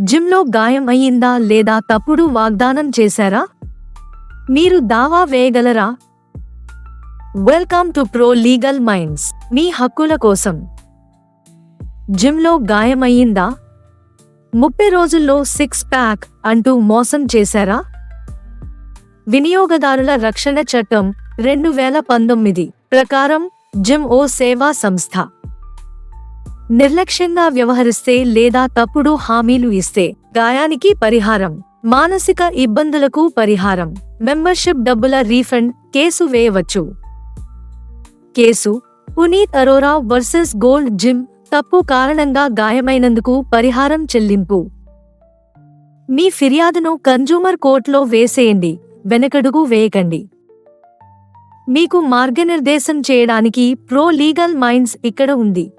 జిమ్లో గాయం అయ్యిందా లేదా తప్పుడు వాగ్దానం చేశారా? మీరు దావా వేయగలరా? Welcome to pro legal minds. మీ హక్కుల కోసం. జిమ్లో గాయమయ్యిందా? ముప్పై రోజుల్లో సిక్స్ ప్యాక్ అంటూ మోసం చేశారా? వినియోగదారుల రక్షణ చట్టం రెండు వేల పంతొమ్మిది ప్రకారం జిమ్ ఓ సేవా సంస్థ. నిర్లక్ష్యంగా వ్యవహరిస్తే లేదా తప్పుడు హామీలు ఇస్తే గాయానికి పరిహారం మానసిక ఇబ్బందులకు పరిహారం మెంబర్షిప్ డబ్బుల రీఫండ్ కేసు వేయవచ్చు. Case Puneet Arora versus gold gym తప్పు కారణంగా గాయమైనందుకు పరిహారం చెల్లింపు. మీ ఫిర్యాదును కన్జ్యూమర్ కోర్టులో వేసేయండి వెనకడుగు వేయకండి. మీకు మార్గనిర్దేశం చేయడానికి ప్రో లీగల్ మైండ్స్ ఇక్కడ ఉంది.